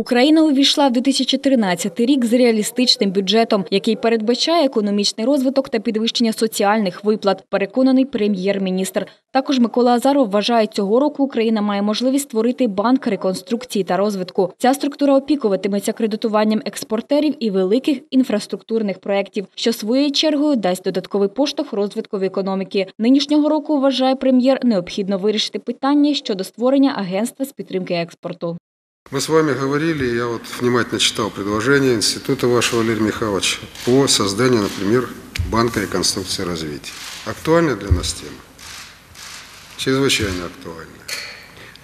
Україна увійшла в 2013 рік з реалістичним бюджетом, який передбачає економічний розвиток та підвищення соціальних виплат. Переконаний прем'єр-міністр. Також Микола Азаров вважає, цього року Україна має можливість створити банк реконструкції та розвитку. Ця структура опікуватиметься кредитуванням експортерів і великих інфраструктурних проєктів, що своєю чергою дасть додатковий поштовх розвиткові економіки. Нинішнього року вважає прем'єр необхідно вирішити питання щодо створення агентства з підтримки експорту. Мы с вами говорили, я вот внимательно читал предложение института вашего, Валерия Михайловича, по созданию, например, банка реконструкции развития. Актуальная для нас тема? Чрезвычайно актуальная.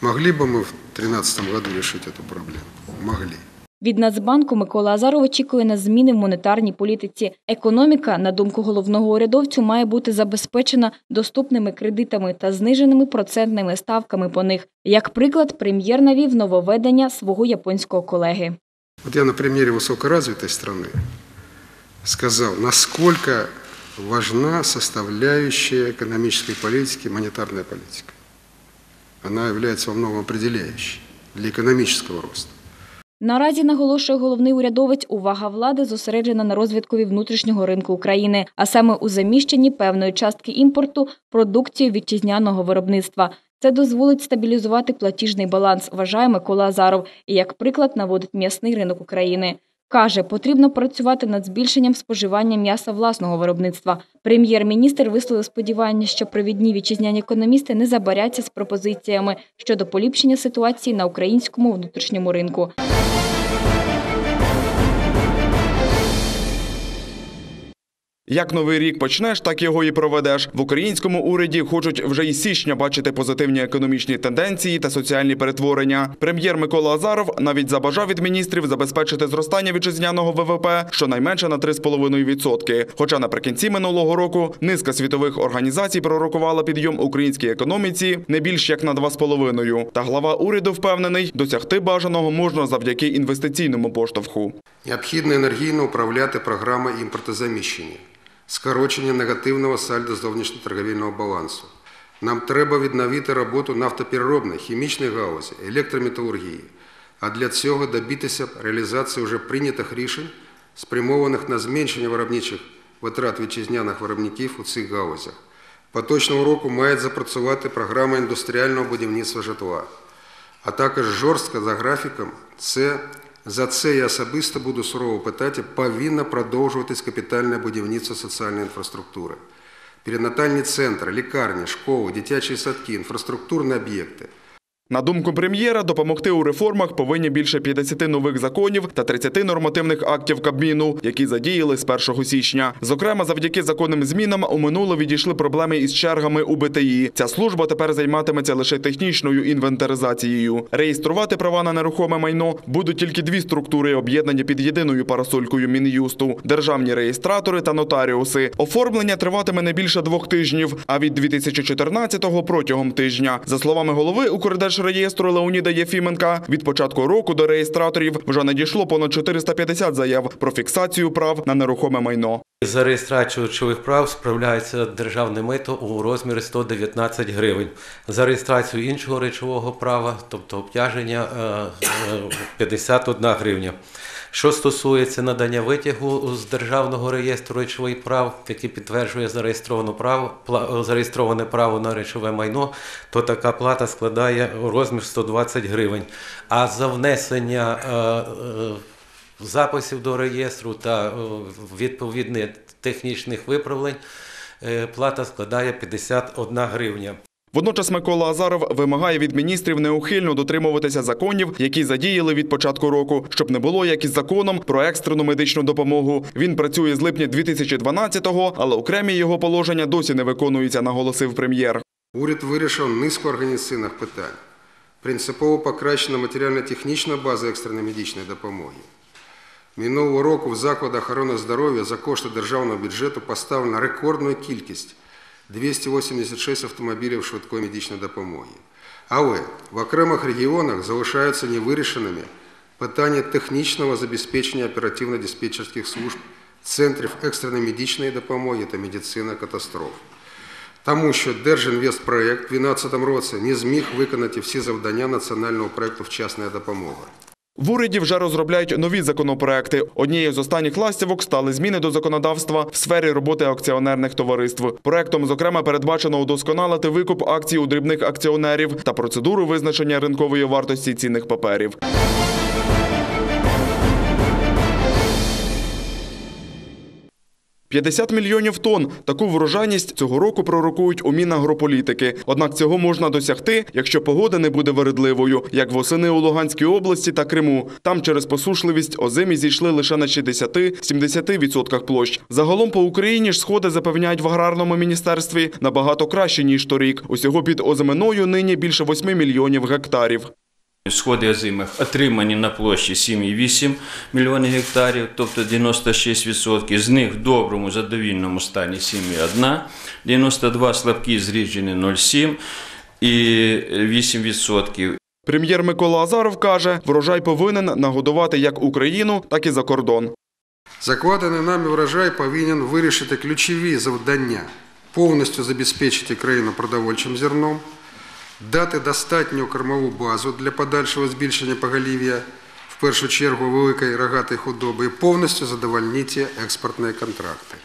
Могли бы мы в 2013 году решить эту проблему? Могли. Від Нацбанку Микола Азаров очікує на зміни в монетарній політиці. Економіка, на думку головного урядовцю, має бути забезпечена доступними кредитами та зниженими процентними ставками по них. Як приклад, прем'єр навів нововведення свого японського колеги. Вот я на примере высокоразвитой страны сказал, насколько важна составляющая экономической политики монетарная политика. Она является во многом определяющей для экономического роста. Наразі наголошує головний урядовець, увага влади зосереджена на розвиткові внутрішнього ринку України, а саме у заміщенні певної частки імпорту продукції вітчизняного виробництва. Це дозволить стабілізувати платіжний баланс, вважає Микола Азаров, і як приклад наводить м'ясний ринок України. Каже, потрібно працювати над збільшенням споживання м'яса власного виробництва. Прем'єр-міністр висловив сподівання, що провідні вітчизняні економісти не забаряться з пропозиціями щодо поліпшення ситуації на українському внутрішньому ринку. Як новий рік почнеш, так його і проведеш. В українському уряді хочуть вже із січня бачити позитивні економічні тенденції та соціальні перетворення. Прем'єр Микола Азаров навіть забажав від міністрів забезпечити зростання вітчизняного ВВП щонайменше на 3,5%. Хоча наприкінці минулого року низка світових організацій пророкувала підйом українській економіці не більш як на 2,5%. Та глава уряду впевнений, досягти бажаного можна завдяки інвестиційному поштовху. Необхідно енергійно управляти програмою імпортозаміщення, скорочення негативного сальдо зовнішньоторговельного балансу. Нам треба відновити роботу нафтопереробної, хімічної галузі, електрометалургії, а для цього добитися реалізації вже прийнятих рішень, спрямованих на зменшення виробничих витрат вітчизняних виробників у цих галузях. Поточного року має запрацювати програма індустріального будівництва житла, а також жорстко за графіком це за це я особисто буду сурово питати, повинно продовжуватись капітальне будівництво соціальної інфраструктури. Перинатальні центри, лікарні, школи, дитячі садки, інфраструктурні об'єкти. На думку прем'єра, допомогти у реформах повинні більше 50 нових законів та 30 нормативних актів Кабміну, які задіяли з 1 січня. Зокрема, завдяки законним змінам у минуле відійшли проблеми із чергами у БТІ. Ця служба тепер займатиметься лише технічною інвентаризацією. Реєструвати права на нерухоме майно будуть тільки дві структури, об'єднані під єдиною парасолькою Мін'юсту – державні реєстратори та нотаріуси. Оформлення триватиме не більше двох тижнів, а від 2014-го – протягом тижня. За словами голови Укрдержреєстру Леоніда Єфіменка, від початку року до реєстраторів вже надійшло понад 450 заяв про фіксацію прав на нерухоме майно. За реєстрацію речових прав справляється державне мито у розмірі 119 гривень. За реєстрацію іншого речового права, тобто обтяження, е, е, 51 гривня. Що стосується надання витягу з державного реєстру речових прав, який підтверджує зареєстроване право, зареєстроване право на речове майно, то така плата складає розмір 120 гривень. А за внесення е, е, записів до реєстру та е, відповідних технічних виправлень плата складає 51 гривня. Водночас Микола Азаров вимагає від міністрів неухильно дотримуватися законів, які задіяли від початку року, щоб не було як із законом про екстрену медичну допомогу. Він працює з липня 2012-го, але окремі його положення досі не виконуються, наголосив прем'єр. Уряд вирішив низку організаційних питань. Принципово покращена матеріально-технічна база екстреної медичної допомоги. Минулого року в закладах охорони здоров'я за кошти державного бюджету поставлена рекордна кількість 286 автомобілів швидкої медичної допомоги. Але в окремих регіонах залишаються невирішеними питання технічного забезпечення оперативно-диспетчерських служб, центрів екстреної медичної допомоги та медицини катастроф. Тому що Держінвестпроект у 2012 році не зміг виконати всі завдання національного проєкту «Вчасна допомога». В уряді вже розробляють нові законопроекти. Однією з останніх ластівок стали зміни до законодавства в сфері роботи акціонерних товариств. Проектом, зокрема, передбачено удосконалити викуп акцій у дрібних акціонерів та процедуру визначення ринкової вартості цінних паперів. «50 мільйонів тонн. Таку врожайність цього року пророкують у Мінагрополітики. Однак цього можна досягти, якщо погода не буде вередливою, як восени у Луганській області та Криму. Там через посушливість озимі зійшли лише на 60-70% площ. Загалом по Україні ж сходи запевняють в аграрному міністерстві набагато краще, ніж торік. Усього під озиминою нині більше 8 мільйонів гектарів. Сходи озимих отримані на площі 7,8 мільйонів гектарів, тобто 96%. З них в доброму задовільному стані 7,1, 92 слабкі зріджені 0,7 і 8%. Прем'єр Микола Азаров каже, врожай повинен нагодувати як Україну, так і за кордон. Закладений нами врожай повинен вирішити ключові завдання, повністю забезпечити країну продовольчим зерном, дати достатню кормову базу для подальшого збільшення поголів'я, в першу чергу великої рогатої худоби, і повністю задовольнити експортні контракти.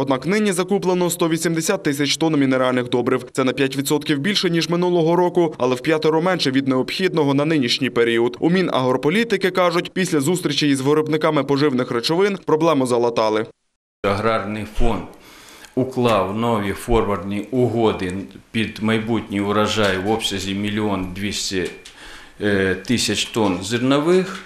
Однак нині закуплено 180 тисяч тонн мінеральних добрив. Це на 5% більше, ніж минулого року, але в п'ятеро менше від необхідного на нинішній період. У Мінагрополітики кажуть, після зустрічі із виробниками поживних речовин проблему залатали. Аграрний фонд уклав нові форвардні угоди під майбутній урожай в обсязі 1 200 е, тисяч тонн зернових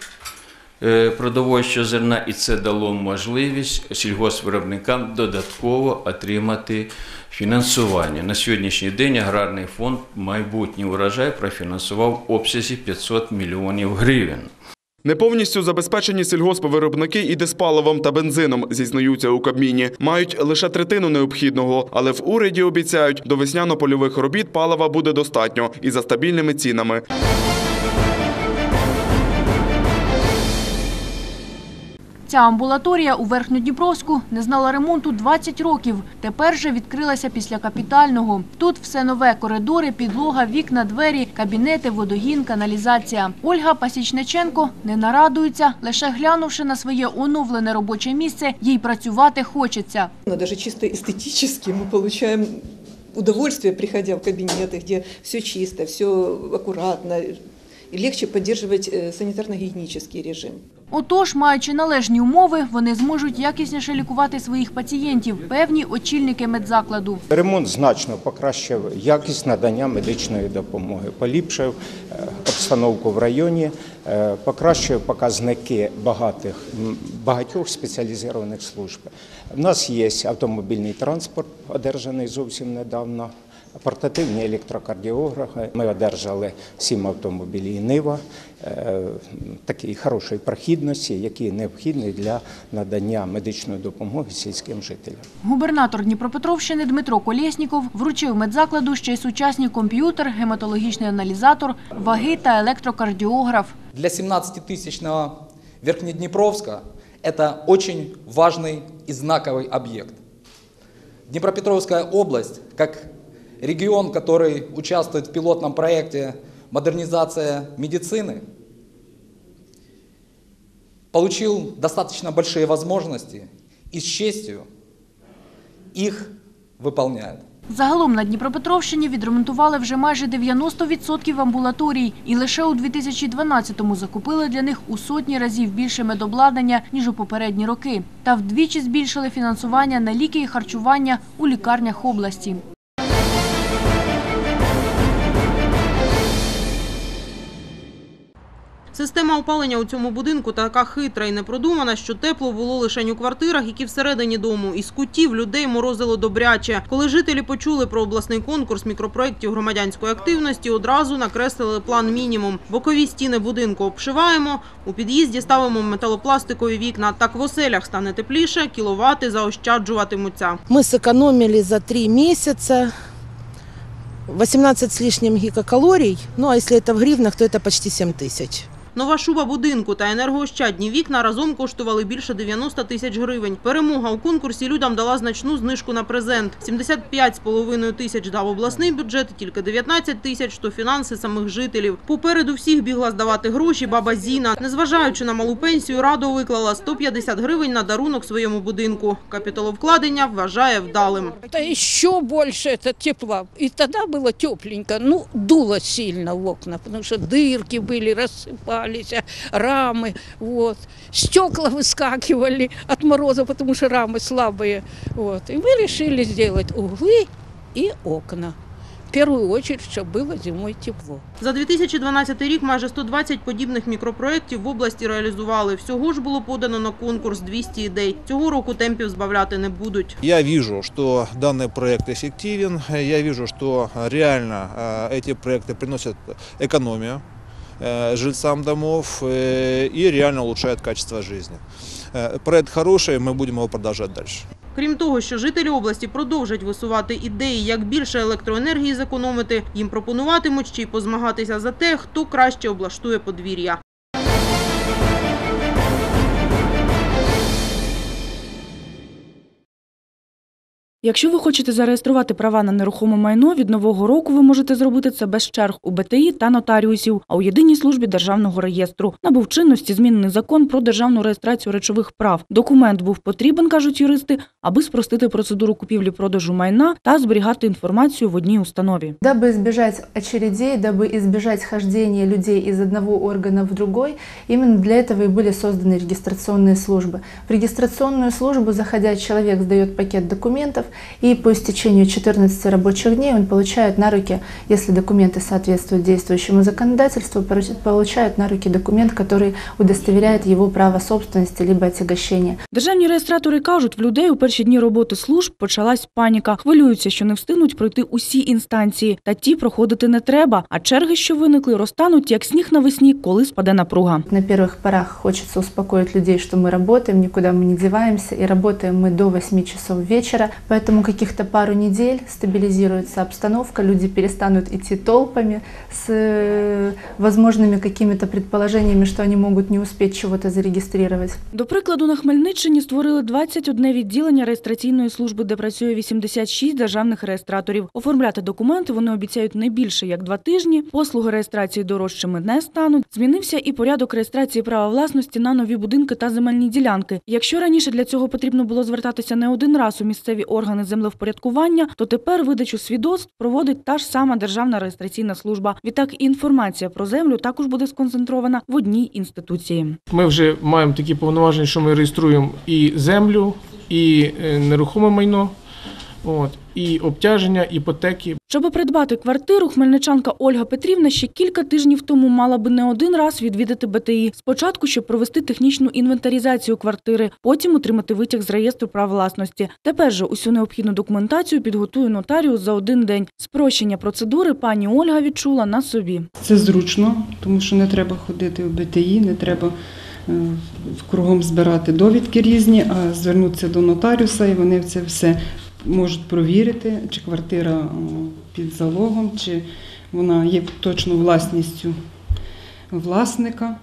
е, продовольчого зерна, і це дало можливість сільгоспвиробникам додатково отримати фінансування. На сьогоднішній день аграрний фонд майбутній урожай профінансував обсязі 500 мільйонів гривень. Не повністю забезпечені сільгоспвиробники і диспаливом та бензином, зізнаються у Кабміні. Мають лише третину необхідного, але в уряді обіцяють, до весняно-польових робіт палива буде достатньо і за стабільними цінами. Ця амбулаторія у Верхньодніпровську не знала ремонту 20 років. Тепер же відкрилася після капітального. Тут все нове – коридори, підлога, вікна, двері, кабінети, водогін, каналізація. Ольга Пасічниченко не нарадується. Лише глянувши на своє оновлене робоче місце, їй працювати хочеться. Но даже чисто эстетически мы получаем удовольствие, приходя в кабинеты, где все чисто, все аккуратно, и легче поддерживать э, санитарно-гигиенический режим. Отож, маючи належні умови, вони зможуть якісніше лікувати своїх пацієнтів, певні очільники медзакладу. Ремонт значно покращив якість надання медичної допомоги, поліпшив е, обстановку в районі, е, покращив показники багатих, багатьох спеціалізованих служб. У нас є автомобільний транспорт, одержаний зовсім недавно. Портативні електрокардіографи. Ми одержали сім автомобілів Нива е, такої хорошої прохідності, які необхідні для надання медичної допомоги сільським жителям. Губернатор Дніпропетровщини Дмитро Колєсніков вручив медзакладу ще й сучасний комп'ютер, гематологічний аналізатор, ваги та електрокардіограф. Для 17-тысячного Верхнеднепровска это очень важный и знаковый объект. Днепропетровская область, как регион, который участвует в пилотном проекте «Модернизация медицины», получил достаточно большие возможности и с честью их выполняет. Загалом на Дніпропетровщині відремонтували вже майже 90% амбулаторій і лише у 2012-му закупили для них у сотні разів більше медобладнання, ніж у попередні роки. Та вдвічі збільшили фінансування на ліки і харчування у лікарнях області. Система опалення у цьому будинку така хитра і непродумана, що тепло було лише у квартирах, які всередині дому. Із кутів людей морозило добряче. Коли жителі почули про обласний конкурс мікропроєктів громадянської активності, одразу накреслили план мінімум. Бокові стіни будинку обшиваємо, у під'їзді ставимо металопластикові вікна. Так в оселях стане тепліше, кіловати заощаджуватимуться. Мы сэкономили за три месяца 18 с лишним гигакалорий. Ну, а если это в гривнах, то это почти 7 тысяч. Нова шуба будинку та енергоощадні вікна разом коштували більше 90 тисяч гривень. Перемога у конкурсі людям дала значну знижку на презент. 75,5 тисяч дав обласний бюджет, і тільки 19 тисяч – то фінанси самих жителів. Попереду всіх бігла здавати гроші баба Зіна. Незважаючи на малу пенсію, радо виклала 150 гривень на дарунок своєму будинку. Капіталовкладення вважає вдалим. Это еще больше это тепла. И тогда было тепленько. Ну, дуло сильно в окна, потому что дырки были, рассыпались, рамы. Вот. Стекла выскакивали от мороза, потому что рамы слабые. Вот. И мы решили сделать углы и окна. В первую очередь, чтобы было зимой тепло. За 2012 рік майже 120 подібних мікропроєктів в області реалізували. Всього ж було подано на конкурс 200 ідей. Цього року темпів збавляти не будуть. Я вижу, что данный проект эффективен, я вижу, что реально э, эти проекты приносят экономию э, жильцам домов э, и реально улучшают качество жизни. Э, Проект хороший, мы будем его продолжать дальше. Крім того, що жителі області продовжать висувати ідеї, як більше електроенергії зекономити, їм пропонуватимуть ще й позмагатися за те, хто краще облаштує подвір'я. Якщо ви хочете зареєструвати права на нерухоме майно, від нового року ви можете зробити це без черг у БТІ та нотаріусів, а у єдиній службі державного реєстру. Набув чинності змінений закон про державну реєстрацію речових прав. Документ був потрібен, кажуть юристи, аби спростити процедуру купівлі-продажу майна та зберігати інформацію в одній установі. Дабы избежать очередей, дабы избежать хождения людей из одного органа в другой, именно для этого и были созданы регистрационные службы. В регистрационную службу, заходя, человек сдает пакет документов, и по истечению 14 рабочих дней он получает на руки, если документы соответствуют действующему законодательству, пору- получает на руки документ, который удостоверяет его право собственности либо отягощения. Державні реєстратори кажуть, в людей у перші дні роботи служб почалась паніка. Хвилюються, що не встигнуть пройти усі інстанції. Та ті проходити не треба, а черги, що виникли, розтануть як сніг навесні, коли спаде напруга. На первых порах хочется успокоить людей, что мы работаем, никуда мы не деваемся, и работаем мы до 8 часов вечера. Поэтому каких-то пару недель стабилизируется обстановка, люди перестанут идти толпами с э, возможными какими-то предположениями, что они могут не успеть чего-то зарегистрировать. До прикладу, на Хмельниччині створили 21 відділення реєстраційної служби, де працює 86 державних реєстраторів. Оформляти документи вони обіцяють не більше як два тижні. Послуги реєстрації дорожчими не стануть. Змінився і порядок реєстрації права власності на нові будинки та земельні ділянки. Якщо раніше для цього потрібно було звертатися не один раз у місцеві органи землевпорядкування, то тепер видачу свідоцтв проводить та ж сама державна реєстраційна служба. Відтак інформація про землю також буде сконцентрована в одній інституції. Ми вже маємо такі повноваження, що ми реєструємо і землю, і е, нерухоме майно, от, і обтяження, іпотеки. Щоби придбати квартиру, хмельничанка Ольга Петрівна ще кілька тижнів тому мала би не один раз відвідати БТІ. Спочатку, щоб провести технічну інвентаризацію квартири, потім отримати витяг з реєстру прав власності. Тепер же усю необхідну документацію підготує нотаріус за один день. Спрощення процедури пані Ольга відчула на собі. Це зручно, тому що не треба ходити в БТІ, не треба е, кругом збирати довідки різні, а звернутися до нотаріуса, і вони це все можуть провірити, чи квартира під залогом, чи вона є точно власністю власника.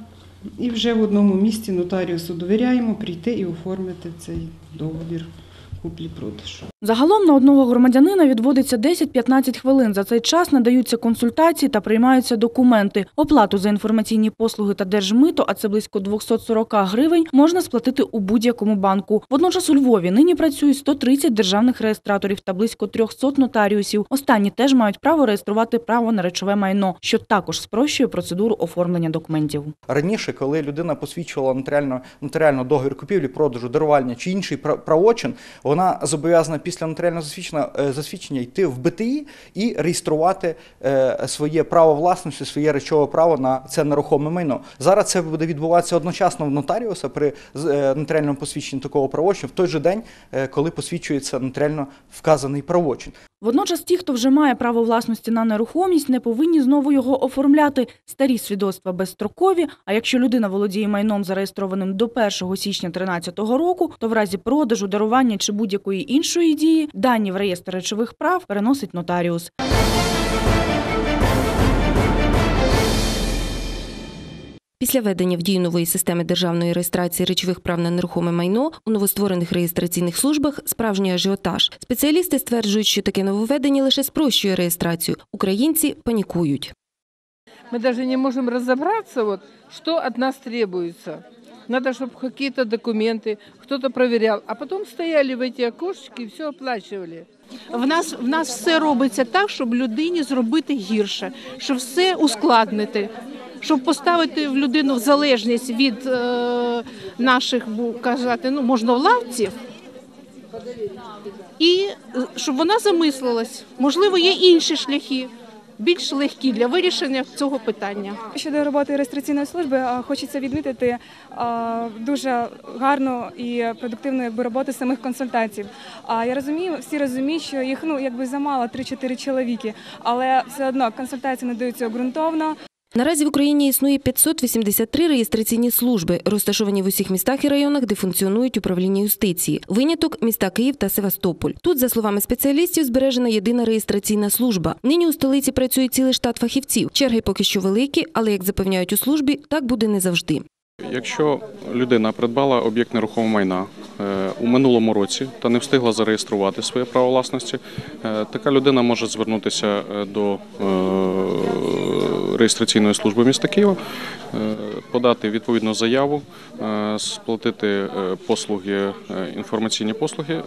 І вже в одному місці нотаріусу довіряємо прийти і оформити цей договір куплі-продажу. Загалом на одного громадянина відводиться 10-15 хвилин. За цей час надаються консультації та приймаються документи. Оплату за інформаційні послуги та держмито, а це близько 240 гривень, можна сплатити у будь-якому банку. Водночас у Львові нині працюють 130 державних реєстраторів та близько 300 нотаріусів. Останні теж мають право реєструвати право на речове майно, що також спрощує процедуру оформлення документів. Раніше, коли людина посвідчувала нотаріально, нотаріально договір купівлі, продажу, дарування чи інший пра- правочин, вона зобов'язана після нотаріального е, засвідчення йти в БТІ і реєструвати е, своє право власності, своє речове право на це нерухоме майно. Зараз це буде відбуватися одночасно в нотаріуса при е, нотаріальному посвідченні такого правочину в той же день, коли посвідчується нотаріально вказаний правочин. Водночас ті, хто вже має право власності на нерухомість, не повинні знову його оформляти. Старі свідоцтва безстрокові, а якщо людина володіє майном, зареєстрованим до 1 січня 2013 року, то в разі продажу, дарування чи будь-якої іншої дії дані в реєстр речових прав переносить нотаріус. Після введення в дію нової системи державної реєстрації речових прав на нерухоме майно у новостворених реєстраційних службах справжній ажіотаж. Спеціалісти стверджують, що таке нововведення лише спрощує реєстрацію. Українці панікують. Мы даже не можем разобраться, вот, что от нас требуется Надо, чтобы какие-то документы кто-то проверял. А потом стояли в эти окошечки и все оплачивали. В нас, в нас все робиться так, щоб людині зробити гірше, щоб все ускладнити, щоб поставити в людину в залежність від е, наших, бу- казати, ну, можновладців, і е, щоб вона замислилась. Можливо, є інші шляхи, більш легкі для вирішення цього питання. Щодо роботи реєстраційної служби, хочеться відмітити дуже гарну і продуктивну роботу самих консультантів. Я розумію, всі розуміють, що їх ну якби замало 3-4 чоловіки, але все одно консультації надаються ґрунтовно. Наразі в Україні існує 583 реєстраційні служби, розташовані в усіх містах і районах, де функціонують управління юстиції. Виняток міста Київ та Севастополь. Тут, за словами спеціалістів, збережена єдина реєстраційна служба. Нині у столиці працює цілий штат фахівців. Черги поки що великі, але як запевняють у службі, так буде не завжди. Якщо людина придбала об'єкт нерухомого майна е, у минулому році та не встигла зареєструвати своє право власності, е, така людина може звернутися е, до реєстраційної служби міста Києва, е, подати відповідну заяву, е, сплатити е, послуги, інформаційні послуги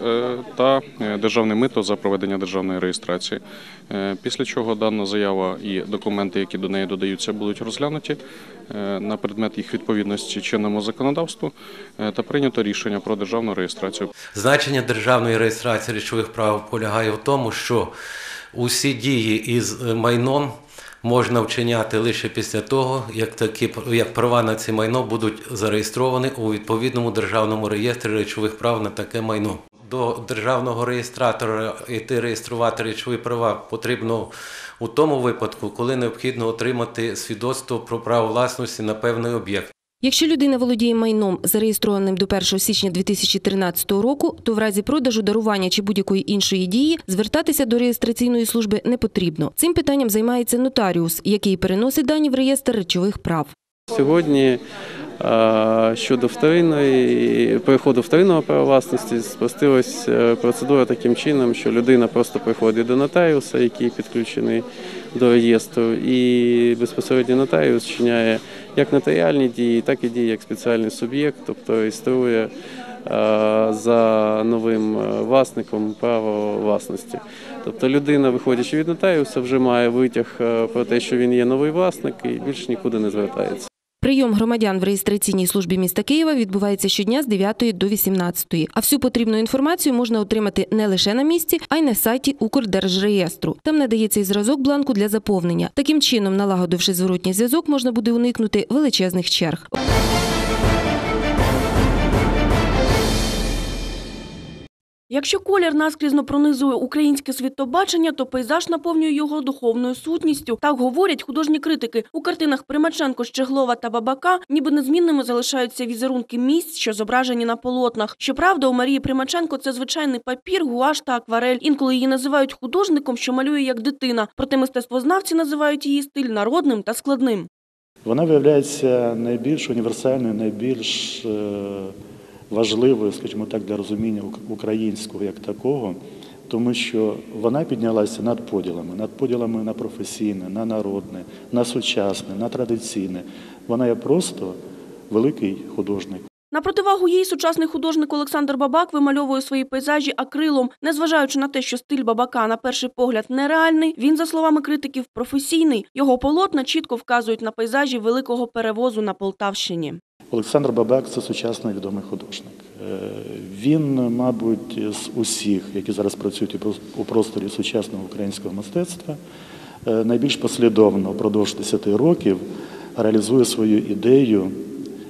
та державне мито за проведення державної реєстрації. Після чого дана заява і документи, які до неї додаються, будуть розглянуті на предмет їх відповідності чинному законодавству та прийнято рішення про державну реєстрацію. Значення державної реєстрації речових прав полягає в тому, що усі дії із майном можна вчиняти лише після того, як такі як права на це майно будуть зареєстровані у відповідному державному реєстрі речових прав на таке майно. До державного реєстратора йти реєструвати речові права потрібно у тому випадку, коли необхідно отримати свідоцтво про право власності на певний об'єкт. Якщо людина володіє майном, зареєстрованим до 1 січня 2013 року, то в разі продажу, дарування чи будь-якої іншої дії звертатися до реєстраційної служби не потрібно. Цим питанням займається нотаріус, який переносить дані в реєстр речових прав. Сьогодні щодо вторинної переходу вторинного права власності спростилась е, процедура таким чином, що людина просто приходить до нотаріуса, який підключений до реєстру, і безпосередньо нотаріус вчиняє як нотаріальні дії, так і дії як спеціальний суб'єкт, тобто реєструє е, за новим е, власником право власності. Тобто людина, виходячи від нотаріуса, вже має витяг е, про те, що він є новий власник, і більше нікуди не звертається. Прийом громадян в реєстраційній службі міста Києва відбувається щодня з 9 до 18. А всю потрібну інформацію можна отримати не лише на місці, а й на сайті Укрдержреєстру. Там надається і зразок бланку для заповнення. Таким чином, налагодивши зворотній зв'язок, можна буде уникнути величезних черг. Якщо колір наскрізно пронизує українське світобачення, то пейзаж наповнює його духовною сутністю. Так говорять художні критики. У картинах Примаченко, Щеглова та Бабака ніби незмінними залишаються візерунки місць, що зображені на полотнах. Щоправда, у Марії Примаченко це звичайний папір, гуаш та акварель. Інколи її називають художником, що малює як дитина. Проте мистецтвознавці називають її стиль народним та складним. Вона виявляється найбільш універсальною, найбільш е, важливою, скажімо так, для розуміння українського як такого, тому що вона піднялася над поділами, над поділами на професійне, на народне, на сучасне, на традиційне. Вона є просто великий художник. На противагу їй сучасний художник Олександр Бабак вимальовує свої пейзажі акрилом. Незважаючи на те, що стиль Бабака на перший погляд нереальний, він, за словами критиків, професійний. Його полотна чітко вказують на пейзажі великого перевозу на Полтавщині. Олександр Бабак це сучасний відомий художник. Е, Він, мабуть, з усіх, які зараз працюють у прос- у просторі сучасного українського мистецтва, е, найбільш послідовно впродовж 10 років реалізує свою ідею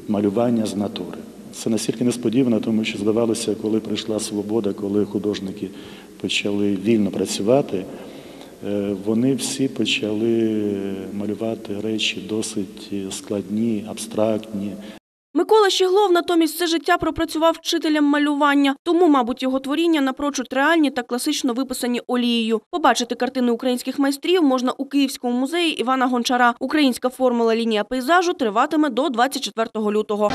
малювання з натури. Це настільки несподівано, тому що здавалося, коли прийшла свобода, коли художники почали вільно працювати, е, вони всі почали малювати речі досить складні, абстрактні, Микола Щеглов натомість все життя пропрацював вчителем малювання, тому, мабуть, його творіння напрочуд реальні та класично виписані олією. Побачити картини українських майстрів можна у Київському музеї Івана Гончара. Українська формула лінія пейзажу триватиме до 24 лютого.